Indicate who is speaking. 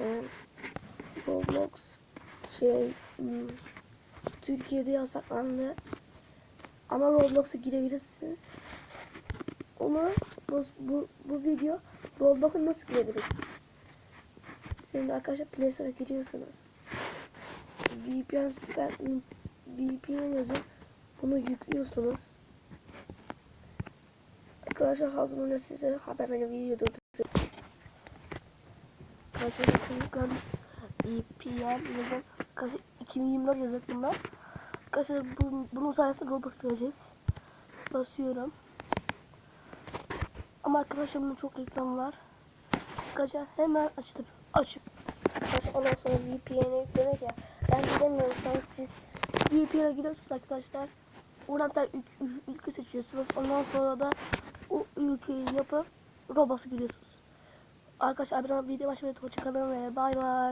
Speaker 1: e, Roblox şey hmm, Türkiye'de yasaklandı. Ama Roblox'a girebilirsiniz. Onu bu, bu, bu video Roblox'a nasıl girebiliriz? Şimdi arkadaşlar Play Store'a giriyorsunuz. VPN süper VPN yazın. Bunu yüklüyorsunuz. Arkadaşlar hazırlanıyor size haber verin videoda. Arkadaşlar. VPN yazın. Arkadaşlar 2024 yazıyor bunlar. Arkadaşlar bunun, bunun sayesinde Roblox göreceğiz. Basıyorum. Ama arkadaşlar bunun çok reklamı var. Arkadaşlar hemen açtım. Açıp. Ondan sonra VPN'e yüklemek ya. Ben gidemiyorsanız siz VPN'e gidiyorsunuz arkadaşlar. Oradan ül ülke seçiyorsunuz. Ondan sonra da o ülkeyi yapıp Roblox'a giriyorsunuz. Arkadaşlar bir video başlayalım. Hoşçakalın ve bay bay.